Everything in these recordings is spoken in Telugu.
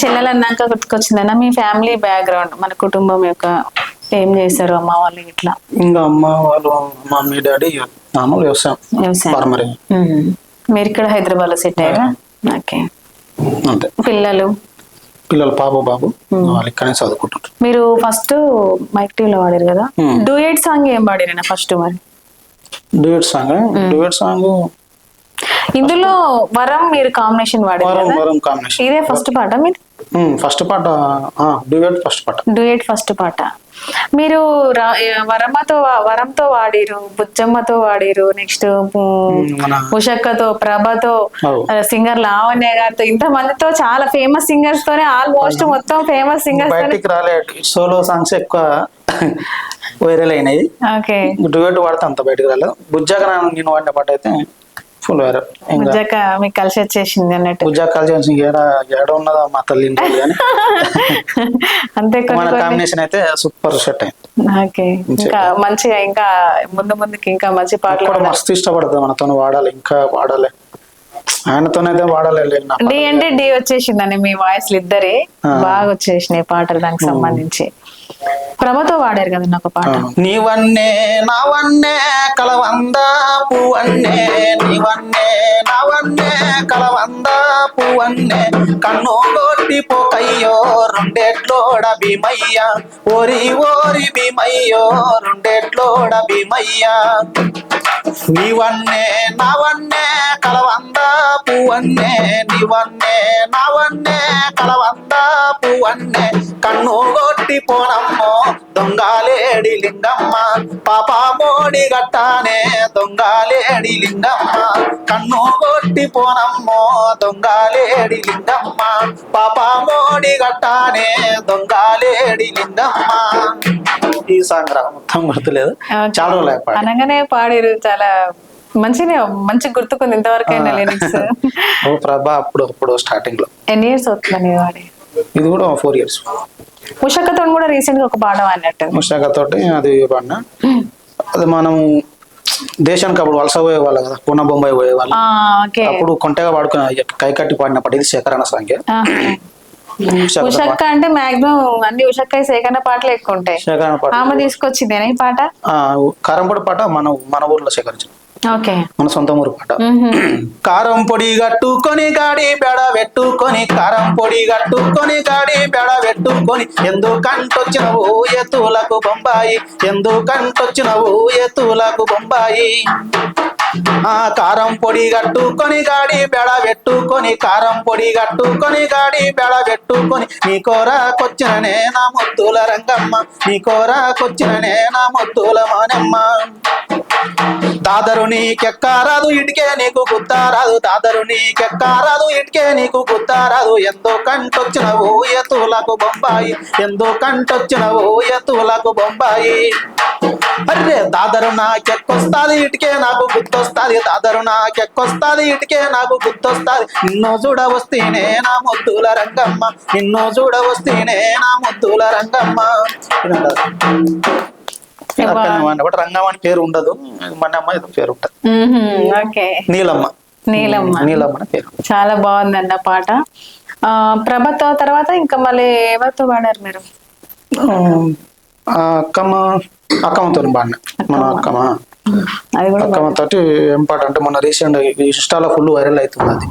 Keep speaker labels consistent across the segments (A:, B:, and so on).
A: చెల్లెలు అన్నాక గుర్తుకొచ్చిందన్న మీ ఫ్యామిలీ బ్యాక్గ్రౌండ్ మన కుటుంబం యొక్క ఏం చేస్తారు అమ్మ వాళ్ళు ఇట్లా?
B: ఇంకా అమ్మ వాళ్ళు మమ్మీ డాడీ మామూలు వ్యవసాయం ఫార్మర్.
A: మీరు ఇక్కడ హైదరాబాద్లో సెట్ అయ్యారా? ఓకే.
B: అంతే.
A: పిల్లలు?
B: పిల్లలు పాప బాబు వాళ్ళు ఇక్కడనే చదువుకుంటుంటారు
A: మీరు ఫస్ట్ మైక్ టీవీలో పాడారు కదా. డూయట్ సాంగ్ ఏం పాడారన్న ఫస్ట్ మరి?
B: Duet song? Duet song?
A: ఇందులో వరం మీరు కాంబినేషన్ పాడారు
B: వరం వరం కాంబినేషన్.
A: ఇదే ఫస్ట్ పాట మీరు
B: ఫస్ట్ పాట డ్యూయట్ ఫస్ట్ పాట.
A: డూయట్ ఫస్ట్ పాట. మీరు వరమ్మతో వరంతో వాడిరు బుజ్జమ్మతో వాడిరు నెక్స్ట్ ఉషక్కతో ప్రభతో. సింగర్ లావణ్య గారితో ఇంత మందితో చాలా ఫేమస్ సింగర్స్ తోనే ఆల్మోస్ట్ మొత్తం ఫేమస్ సింగర్స్ తోనే.
B: బయటికి రాలే సోలో సాంగ్స్ ఎక్కువ వైరల్ అయినాయి.
A: ఓకే
B: డ్యూయట్ వాడితే అంత బయటికి రాలేదు బుజ్జాక నేను వాడిన పాట అయితే ఫుల్ వైరల్ ఇంకా
A: బుజ్జక్క మీకు కలిసి వచ్చేసింది అన్నట్టు.
B: బుజ్జా కాల్ ఏడ ఏడ ఉన్నదా మా తల్లి కానీ.
A: అంతే
B: మన కాంబినేషన్ అయితే సూపర్ సెట్ అయింది.
A: ఓకే. ఇంకా మంచిగా ఇంకా ముందు ముందుకి ఇంకా మంచి పాటలు
B: కూడా. మస్తు ఇష్టపడుతుంది మనతో వాడాలి ఇంకా వాడాలి. ఆయనతోనైతే వాడాలి
A: డి అంటే డి వచ్చేసిందండి మీ వాయిస్లు ఇద్దరే. బాగా వచ్చేసినాయి పాటలు దానికి సంబంధించి. ప్రభతో వాడారు కదండి ఒక పాట.
B: నీవన్నే నావన్నే కలవంద పువ్వన్నే. నీవన్నే నావన్నే కలవంద పువ్వన్నే. కన్ను కొట్టి పోకయ్యో రెండెట్లోడ భీమయ్య. ఓరి ఓరి భీమయ్యో రెండెట్లోడ భీమయ్య. నీవన్నే నావన్నే కలవంద పువ్వన్నే. నీవన్నే నావన్నే కలవంద పువ్వన్నే. కన్ను కొట్టి పోన దొంగాలేడి లింగమ్మ పాప మోడి గట్టానే దొంగాలేడి లింగమ్మ. కన్ను కొట్టి పోనమ్మో దొంగాలేడి లింగమ్మ. పాప మోడి గట్టానే దొంగాలేడి లింగమ్మ. ఈ సాంగ్ మొత్తం గుర్తులేదు. చాలా
A: అనగానే పాడిరు. చాలా మంచిగా మంచి గుర్తుకుంది ఇంతవరకు అయినా లిరిక్స్.
B: ఓ ప్రభా అప్పుడు అప్పుడు స్టార్టింగ్లో
A: ఎన్ని ఇయర్స్ అవుతుందని వాడి
B: ఇది కూడా ఫోర్ ఇయర్స్.
A: ఉషక్కతో కూడా రీసెంట్గా ఒక పాట అన్నట్టు
B: ముషాక తోటి అది పాడిన? అది మనం దేశానికి అప్పుడు వలస పోయే వాళ్ళు కదా పూనా బొంబాయి పోయే వాళ్ళు
A: ఓకే.
B: అప్పుడు కొంటగా వాడుకుని కై కట్టి పాడిన పాట ఇది శేఖరణ శేఖరణ
A: ఉషక్క అంటే మాక్సిమం అన్ని ఉషక్క సేకరణ పాటలు ఎక్కువ ఉంటాయి. ఆమె తీసుకొచ్చిందేనా ఈ పాట?
B: కారంపొడి పాట మన మన ఊర్లో సేకరించిన
A: ఓకే
B: మన సొంత ఊరు పాట కారం పొడి గట్టుకొని గాడి బెడ పెట్టుకొని కారం పొడి గట్టుకొని గాడి బెడ పెట్టుకొని ఎందుకంటొచ్చినవు ఎత్తులకు బొంబాయి ఎందుకంటొచ్చినవు ఎత్తులకు బొంబాయి? ఆ కారం పొడి గట్టుకొని గాడి బెడ పెట్టుకొని కారం పొడి గట్టుకొని గాడి బెడ పెట్టుకొని నీ కోరాకొచ్చిననే నా ముద్దుల రంగమ్మ నీ కోరాకొచ్చిననే నా ముద్దుల మానమ్మ. దాదరు నీకెక్కారాదు ఇటుకే నీకు గుత్తారాదు. దాదరు నీకెక్కారాదు ఇటుకే నీకు గుత్తారాదు. ఎంతో కంటొచ్చినవు ఎత్తులకు బొంబాయి? ఎంతో కంటొచ్చినవు ఎత్తులకు బొంబాయి? దాదరు నాకెక్కొస్తాది ఇటుకే నాకు గుర్తొస్తాది. దాదరు నాకెక్కొస్తాది ఇటుకే నాకు గుర్తొస్తాది. నిన్ను చూడ వస్తేనే నా ముద్దుల రంగమ్మ. నిన్ను చూడ వస్తేనే నా ముద్దుల రంగమ్మ. బట్ రంగమ్మ అని పేరు ఉండదు. మన అమ్మ ఏదో పేరు ఉంటది.
A: ఓకే.
B: నీలమ్మ.
A: నీలమ్మ.
B: నీలమ్మ పేరు.
A: చాలా బాగుందండి ఆ పాట. ఆ ప్రభతో తర్వాత ఇంకా మళ్ళీ ఎవరితో పాడారు మీరు?
B: అక్కమ్మ అక్కమ్మతో బాడిన మన అక్కమ్మ.
A: అది కూడా
B: అక్కమ్మ తోటి అంటే మొన్న రీసెంట్ ఇన్స్టాలో ఫుల్ వైరల్ అవుతుంది అది.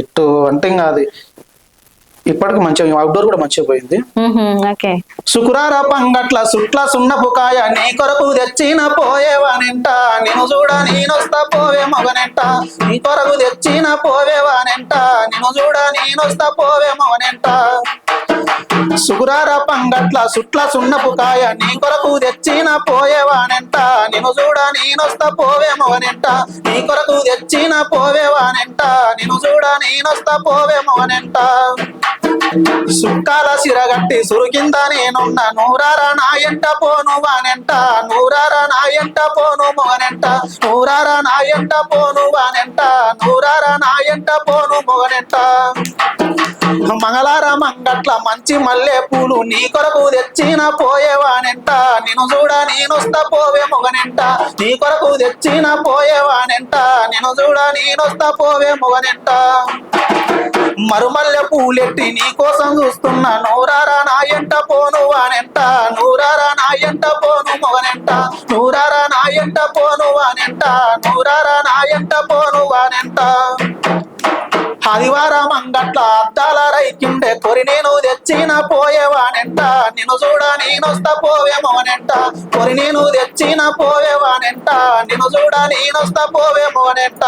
A: ఇటు
B: అంటే ఇంకా అది ఇప్పటికి మంచిగా అవుట్డోర్ కూడా మంచిగా పోయింది. సుకురార పంగట్ల సుట్ల సున్నపు కాయ నీ కొరకు తెచ్చిన పోయేవానెంట నిన్ను చూడ నేనొస్తా పోవే మగనెంట. నీ కొరకు తెచ్చిన పోవేవానెంట నిన్ను చూడ నేనొస్తా పోవే మగనెంట. సుకురార పంగట్ల సుట్ల సున్నపు కాయ నీ కొరకు తెచ్చిన పోయేవానెంట నిన్ను చూడ నేనొస్తా పోవే మగనెంట. నీ కొరకు తెచ్చిన పోవేవానెంట నిన్ను చూడ నేనొస్తా పోవే మగనెంట. సుక్కాల సిరగట్టి సురుకింద నేనున్న నూరారా నా ఎంట పోను వానెంట నూరారా నా ఎంట పోను మొగనెంట నూరారా నా ఎంట పోను వానెంట నూరారా నా ఎంట పోను మొగనెంట మంగళార మంగట్ల మంచి మల్లె పూలు నీ కొరకు తెచ్చిన పోయేవానెంట నిన్ను చూడ నేనొస్తా పోవే మొగనెంట నీ కొరకు తెచ్చిన పోయేవానెంట నిన్ను చూడ నేనొస్తా పోవే మొగనెంట మరుమల్లె పూలెట్టి నీకు కోసం చూస్తున్నా. నూరారా నా ఎంట పోను వానెంట. నూరారా నా ఎంట పోను మొగనెంట. నూరారా నా ఎంట పోను వానెంట. నూరారా నా ఎంట పోను వానెంట. ఆదివారం అంగట్ల అద్దాల రైకిండే. కొరి నేను తెచ్చిన పోయేవానెంట నిన్ను చూడ నేనొస్తా పోవేమోనెంట కొరి నేను తెచ్చిన పోయేవానెంట నిన్ను చూడ నేనొస్తా పోవేమోనెంట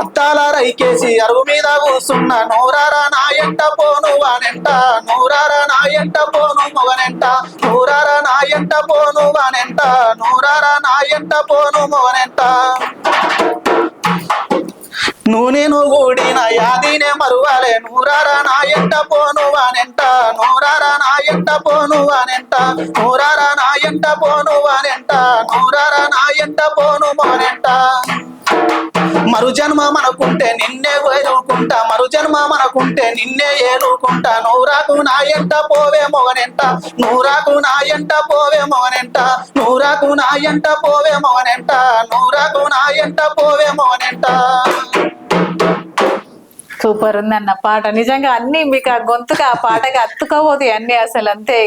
B: అత్తాల రైకేసి అరువు మీద కూసున్న నూరారా నా ఎంట పోను వానెంట. నూరారా నా ఎంట పోను మొగనెంట. నూరారా నా ఎంట పోను వానెంట. నూరారా నా ఎంట పోను మొగనెంట. నూనెను కూడిన యాదినే మరువాలే. నూరారా నా ఎంట పోను వానెంట నూరారా నా ఎంట పోను వానెంట నూరారా నా ఎంట పోను వానెంట నూరారా నా ఎంట పోను మోనెంట మరు జన్మ మనకుంటే నిన్నే వేరుకుంటా మరు జన్మ మనకుంటే నిన్నే ఏలుకుంటా. నూరాకు నా ఎంట పోవే మొగనెంట నూరాకు నా ఎంట పోవే మొగనెంట నూరాకు నా ఎంట పోవే మొగనెంట నూరాకు నా ఎంట పోవే మొగనెంట
A: సూపర్ ఉంది అన్న పాట. నిజంగా అన్ని మీకు ఆ గొంతుకు ఆ పాటకి అత్తుకోబోతాయి అన్ని అసలు అంతే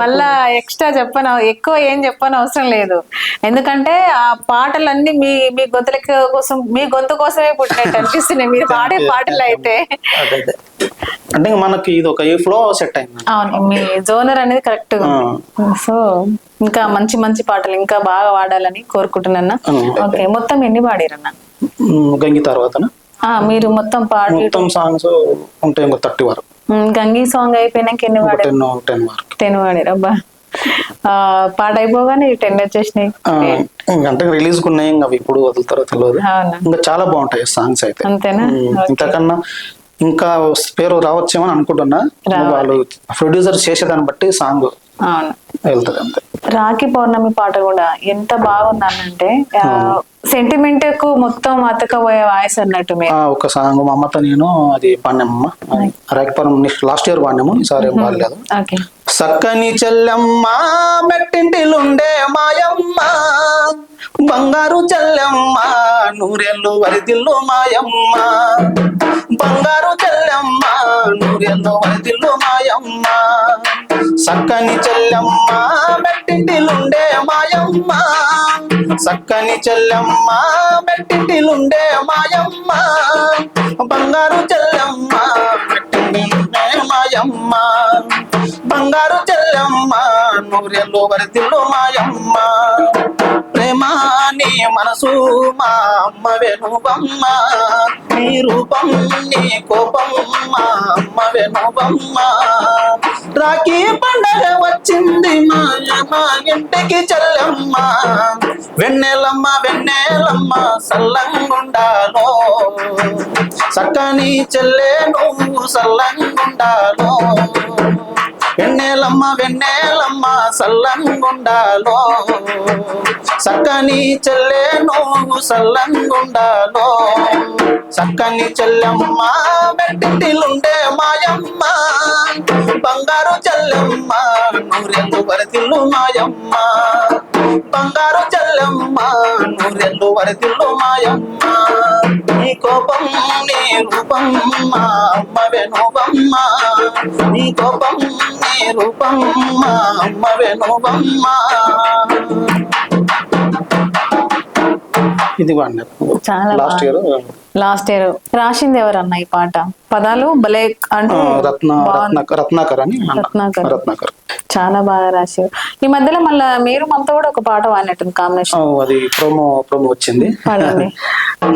A: మళ్ళా ఎక్స్ట్రా చెప్పను ఎక్కువ ఏం చెప్పని అవసరం లేదు. ఎందుకంటే ఆ పాటలన్నీ మీ మీ గొంతుల కోసం మీ గొంతు కోసమే పుట్టినట్టు అనిపిస్తున్నాయి. మీరు పాడే పాటలు అయితే.
B: అంటే మనకి ఇది ఒక ఈ ఫ్లో సెట్ అయింది.
A: అవును మీ జోనర్ అనేది కరెక్ట్. సో ఇంకా మంచి మంచి పాటలు ఇంకా బాగా వాడాలని కోరుకుంటున్నా. ఓకే మొత్తం ఎన్ని పాడిరన్న?
B: గంగి తర్వాత
A: మీరు మొత్తం పాడి
B: మొత్తం సాంగ్స్ ఉంటాయి ఇంకో థర్టీ వరకు.
A: గంగి సాంగ్ అయిపోయినాక ఎన్ని పాడారు?
B: టెన్ వరకు.
A: టెన్ పాడారు అబ్బా. పాట అయిపోగానే టెన్ వచ్చేసినాయి.
B: అంటే రిలీజ్ ఉన్నాయి ఇంకా ఇప్పుడు వదులుతారో తెలియదు ఇంకా చాలా బాగుంటాయి సాంగ్స్ అయితే.
A: అంతేనా?
B: ఇంతకన్నా ఇంకా పేరు రావచ్చేమో అని అనుకుంటున్నా. వాళ్ళు ప్రొడ్యూసర్ చేసేదాన్ని బట్టి సాంగ్ వెళ్తుంది అంతే.
A: రాఖీ పౌర్ణమి పాట కూడా ఎంత బాగుందనంటే సెంటిమెంట్కు మొత్తం అతకపోయే వాయిస్ అన్నట్టు
B: ఒక సాంగ్ మా అమ్మతో నేను అది పాడినామమ్మ రాకిపురం లాస్ట్ ఇయర్ పాడినాము ఈసారి పాడలేదు. సక్కని చెల్లెమ్మ మెట్టింటిలుండే మాయమ్మ. బంగారు చెల్లెమ్మ నూరెళ్ళు వరిదిల్లు మాయమ్మ. బంగారు చెల్లెమ్మ నూరెళ్ళు వరిదిల్లు మాయమ్మ. సక్కని చెల్లెమ్మ మెట్టింటిలుండే మాయమ్మ. సక్కని చెల్లెమ్మ మెట్టింటిలుండే మాయమ్మ. బంగారు చెల్లెమ్మ మాయమ్మ నూరెల్లో నూరెళ్ళు మాయమ్మ. ప్రేమ నీ మనసు మా అమ్మ వెనుబమ్మ నీ రూపం నీ కోపం మా అమ్మ వెనుబమ్మ రాఖీ పండగ వచ్చింది మాయమ్మ ఇంటికి చెల్లెమ్మ. వెన్నెలమ్మ వెన్నెలమ్మ సల్లంగుండాలో. సక్కని చెల్లె నువ్వు సల్లంగుండాలో. వెన్నెలమ్మ వెన్నెలమ్మ సల్లంగుండాలో. సక్కని చెల్లె నువ్వు సల్లంగుండాలో. సక్కని చెల్లెమ్మ మెట్టింటిలుండే మాయమ్మ. బంగారు చెల్లెమ్మ నూరెళ్ళు వరదిల్లు మాయమ్మ. బంగారు చెల్లెమ్మ నూరెళ్ళు వరదిల్లు మాయమ్మ. నీ కోపం నీ రూపం మా అమ్మ వెనుబమ్మ నీ కోపం నీ రూపం మా అమ్మ వెనుబమ్మ ఇది వాడిన
A: చాలా
B: లాస్ట్ ఇయర్
A: లాస్ట్ ఇయర్ రాసింది ఎవరన్న ఈ పాట? పదాలు? భలే అంటే
B: రత్న రత్నాకర్ అని.
A: రత్నాకర్.
B: రత్నాకర్.
A: చాలా బాగా రాశారు. ఈ మధ్యలో మళ్ళా మీరు మనతో కూడా ఒక పాట వాడినట్టుంది కాంబినేషన్.
B: అది ప్రోమో ప్రోమో వచ్చింది.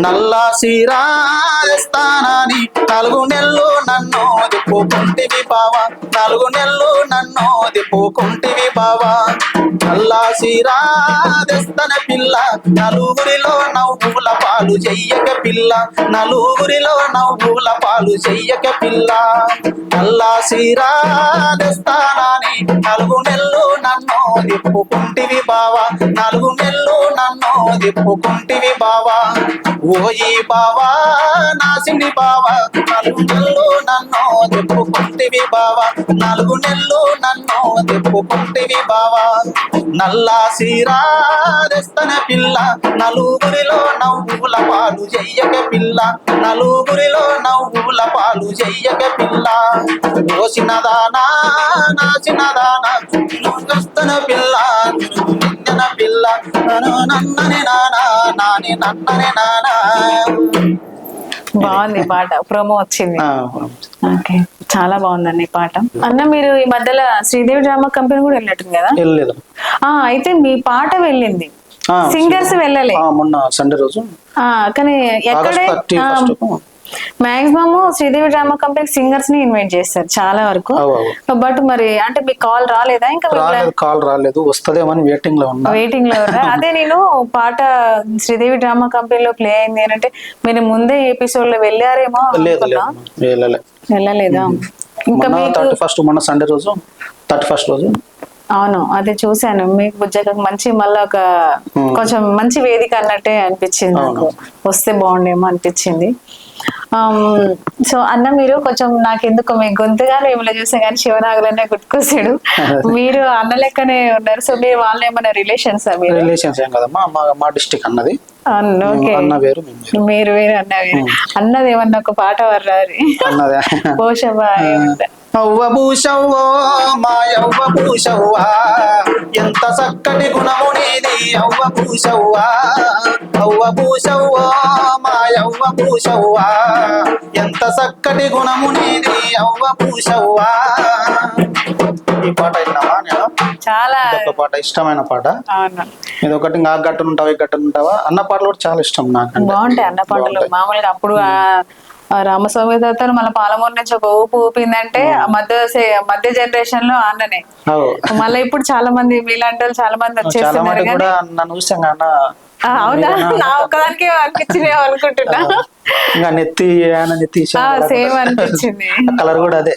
B: నల్ల సిరాస్తానని నాలుగు నెలలు నన్ను దిప్పుకుంటివి బావా. నాలుగు నెలలు నన్ను దిప్పుకుంటివి బావా. నల్లా సీరా తెస్తన పిల్ల నలుగురిలో నవ్వుల పాలు చెయ్యక పిల్ల. నలుగురిలో నవ్వుల పాలు చెయ్యక పిల్ల. నల్లా సీరా నలుగు నెల్లు నన్ను దిప్పుకుంటివి బావా. నలుగు నెల్లు నన్ను దిప్పుకుంటివి బావా. ఓయి బావా నాసిని బావా. నలుగు నెల్లు నన్ను దిప్పుకుంటివి బావా. నాలుగు నెల్లు నన్ను దిప్పుకుంటివి బావా. నల్లా సీరా పిల్ల. నలుగురిలో నవ్వుల పాలు చెయ్యక పిల్ల. నలుగురిలో నవ్వుల పాలు చెయ్యక పిల్ల. ఓసినదానా నాచినదానా వస్తన పిల్ల. నిన్న పిల్ల. నన్ను నన్నని నానా నాని నన్నని నానా.
A: బాగుంది పాట. ప్రోమో వచ్చింది. ఓకే. చాలా బాగుందండి పాట. అన్న మీరు ఈ మధ్యలో శ్రీదేవి డ్రామా కంపెనీ కూడా వెళ్ళినట్టుంది కదా? అయితే మీ పాట వెళ్ళింది. సింగర్స్ వెళ్ళలే.
B: మొన్న సండే రోజు.
A: కానీ ఎక్కడే మాక్సిమం శ్రీదేవి డ్రామా కంపెనీ సింగర్స్ని ఇన్వైట్ చేస్తారు చాలా వరకు. బట్ మరి అంటే మీకు కాల్ రాలేదా ఇంకా
B: కాల్ రాలేదు. వస్తుందేమని వెయిటింగ్లో ఉన్నా.
A: వెయిటింగ్లో అదే నేను పాట శ్రీదేవి డ్రామా కంపెనీలో ప్లే అయింది ఏంటంటే మీరు ముందే ఎపిసోడ్లో వెళ్ళారేమో వెళ్ళలేదా? ఇంకా
B: థర్టీ ఫస్ట్ మొన్న సండే రోజు థర్టీ ఫస్ట్ రోజు.
A: అవును అదే చూశాను. మీకు బుజ్జగ మంచి మళ్ళీ ఒక కొంచెం మంచి వేదిక అన్నట్టే అనిపించింది నాకు. వస్తే బాగుండేమో అనిపించింది. సో అన్న మీరు కొంచెం నాకు ఎందుకు మీ గొంతుగా ఏమైనా చూసా కానీ శివనాగులనే గుర్తుకొస్తాడు. మీరు అన్న లెక్కనే ఉన్నారు. సో మీరు వాళ్ళ ఏమైనా రిలేషన్స్
B: రిలేషన్స్ ఏం కదమ్మా. మా డిస్టిక్ అన్నది. అన్న వేరు.
A: మీరు వేరు అన్న వేరు. అన్నది ఏమన్నా ఒక పాట వర్రారి
B: అన్నదే.
A: పోషమా
B: అవ్వ భూషవ్వో మా యవ్వ భూషవ్వా ఎంత చక్కటి గుణము నీది అవ్వ భూషవ్వా అవ్వ భూషవ్వో మా యవ్వ భూషవ్వా ఎంత చక్కటి గుణము నీది అవ్వ భూషవ్వా ఈ పాట విన్నావా నేను
A: చాలా.
B: పాట ఇష్టమైన పాట. ఇది ఒకటి ఇంకా గట్టున ఉంటావా ఈ గట్టున ఉంటావా అన్న పాటలు కూడా చాలా ఇష్టం నాకు
A: బాగుంటాయి అన్న పంటలు. మామూలుగా అప్పుడు ఆ ఆ రామస్వామి తర్వాత మన పాలమూరు నుంచి ఒక ఊపు ఊపిందంటే మధ్య మధ్య జనరేషన్లో అన్ననే. మళ్ళీ ఇప్పుడు చాలా మంది మీలాంటి వాళ్ళు చాలా మంది వచ్చేస్తున్నారు అవునా? నా ఒక్కదానికి అనిపించింది అనుకుంటున్నా.
B: నెత్తి
A: సేమ్ అనిపించింది.
B: కలర్ కూడా అదే.